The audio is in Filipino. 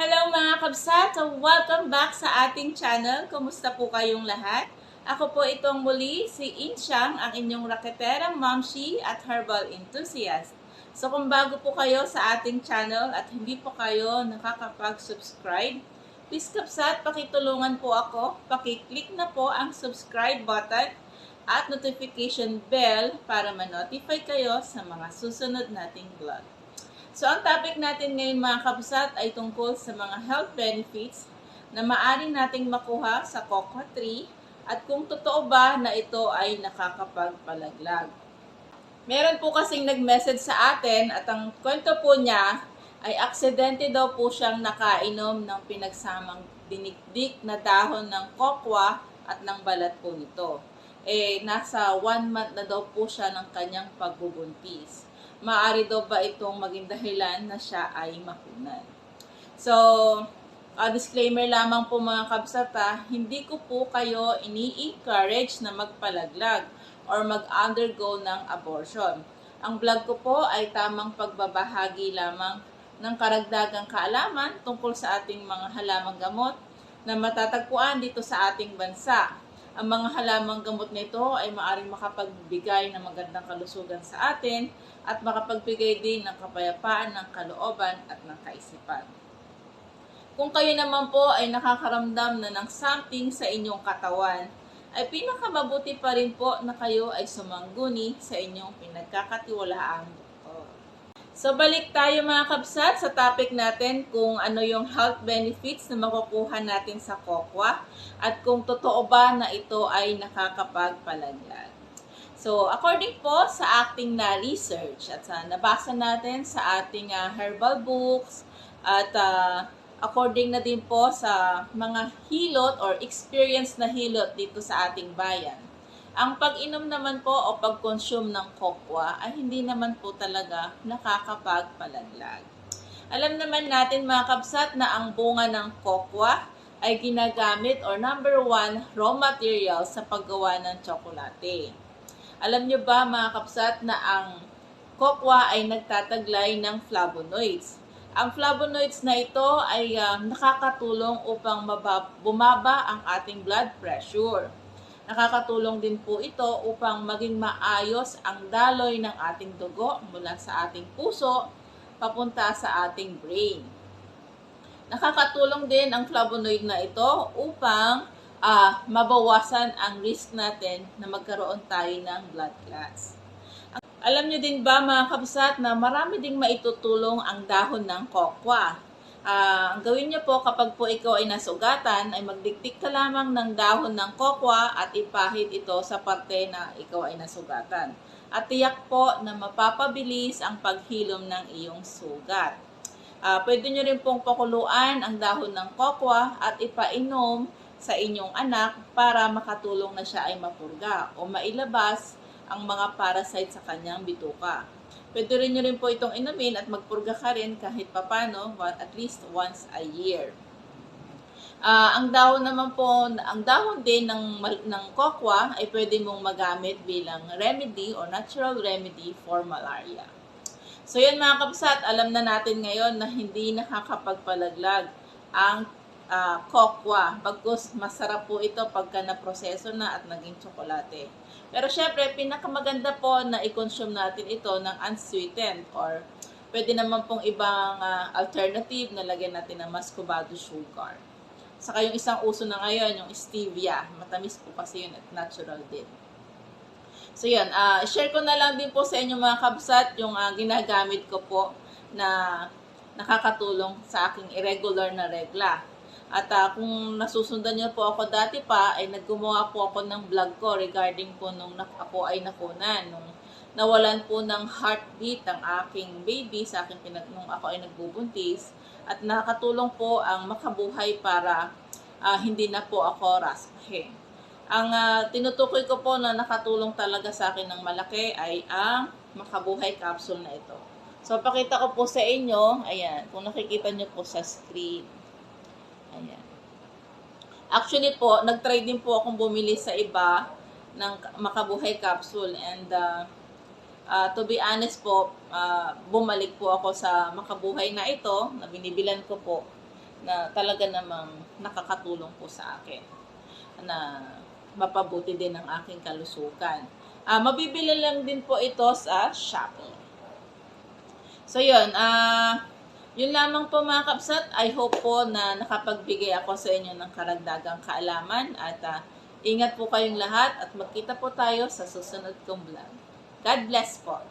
Hello mga kabsat! Welcome back sa ating channel. Kumusta po kayong lahat? Ako po itong muli, si Insyang, ang inyong raketerang momshi at herbal enthusiast. So kung bago po kayo sa ating channel at hindi po kayo nakakapag-subscribe, please kabsat, pakitulungan po ako. Pakiclick na po ang subscribe button at notification bell para ma-notify kayo sa mga susunod nating vlog. So, ang topic natin ngayon mga kabsat ay tungkol sa mga health benefits na maaari nating makuha sa cocoa tree at kung totoo ba na ito ay nakakapagpalaglag. Meron po kasing nag-message sa atin at ang kwento po niya ay aksidente daw po siyang nakainom ng pinagsamang dinikdik na dahon ng kokwa at ng balat po nito. Eh, nasa one month na daw po siya ng kanyang pagbubuntis maaari daw ba itong maging dahilan na siya ay makunan. So, uh, disclaimer lamang po mga kabsata, hindi ko po kayo ini-encourage na magpalaglag or mag-undergo ng abortion. Ang vlog ko po ay tamang pagbabahagi lamang ng karagdagang kaalaman tungkol sa ating mga halamang gamot na matatagpuan dito sa ating bansa. Ang mga halamang gamot nito ay maaaring makapagbigay ng magandang kalusugan sa atin at makapagbigay din ng kapayapaan ng kalooban at ng kaisipan. Kung kayo naman po ay nakakaramdam na ng something sa inyong katawan, ay pinakamabuti pa rin po na kayo ay sumangguni sa inyong pinagkakatiwalaang. So balik tayo mga kabsat sa topic natin kung ano yung health benefits na makukuha natin sa kokwa at kung totoo ba na ito ay nakakapagpalaglag. So, according po sa ating na research at sa nabasa natin sa ating uh, herbal books at uh, according na din po sa mga hilot or experience na hilot dito sa ating bayan. Ang pag-inom naman po o pag-consume ng kokwa ay hindi naman po talaga nakakapagpalaglag. Alam naman natin mga kabsat na ang bunga ng kokwa ay ginagamit or number one raw material sa paggawa ng tsokolate. Alam nyo ba mga kapsat na ang kokwa ay nagtataglay ng flavonoids. Ang flavonoids na ito ay uh, nakakatulong upang bumaba ang ating blood pressure. Nakakatulong din po ito upang maging maayos ang daloy ng ating dugo mula sa ating puso papunta sa ating brain. Nakakatulong din ang flavonoid na ito upang uh, mabawasan ang risk natin na magkaroon tayo ng blood clots. Alam niyo din ba mga kabsat na marami ding maitutulong ang dahon ng kokwa. Uh, ang gawin niyo po kapag po ikaw ay nasugatan ay magdiktik ka lamang ng dahon ng kokwa at ipahid ito sa parte na ikaw ay nasugatan. At tiyak po na mapapabilis ang paghilom ng iyong sugat. Uh, pwede nyo rin pong pakuluan ang dahon ng kokwa at ipainom sa inyong anak para makatulong na siya ay mapurga o mailabas ang mga parasite sa kanyang bituka. Pwede rin nyo rin po itong inumin at magpurga ka rin kahit papano at least once a year. Uh, ang dahon naman po, ang dahon din ng, ng kokwa ay pwede mong magamit bilang remedy or natural remedy for malaria. So yan mga kapsat, alam na natin ngayon na hindi nakakapagpalaglag ang uh, kokwa. Bagkus masarap po ito pagka na-proseso na at naging tsokolate. Pero syempre, pinakamaganda po na i-consume natin ito ng unsweetened or pwede naman pong ibang uh, alternative na lagyan natin ng muscovado sugar. Saka yung isang uso na ngayon, yung stevia. Matamis po kasi yun at natural din. So yun, uh, share ko na lang din po sa inyo mga kabsat yung uh, ginagamit ko po na nakakatulong sa aking irregular na regla. At uh, kung nasusundan niyo po ako dati pa, ay naggumawa po ako ng vlog ko regarding po nung ako ay nakunan. Nung nawalan po ng heartbeat ang aking baby sa aking pinag nung ako ay nagbubuntis. At nakatulong po ang makabuhay para uh, hindi na po ako raspahin. Ang uh, tinutukoy ko po na nakatulong talaga sa akin ng malaki ay ang makabuhay capsule na ito. So, pakita ko po sa inyo, ayan, kung nakikita nyo po sa screen. Ayan. Actually po, nag-try din po akong bumili sa iba ng makabuhay capsule and uh, uh, to be honest po, uh, bumalik po ako sa makabuhay na ito na binibilan ko po na talaga namang nakakatulong po sa akin na mapabuti din ang aking kalusugan. Ah, mabibili lang din po ito sa Shopee. So yun, ah yun lamang po mga kapsat. I hope po na nakapagbigay ako sa inyo ng karagdagang kaalaman at ah, ingat po kayong lahat at magkita po tayo sa susunod kong vlog. God bless po.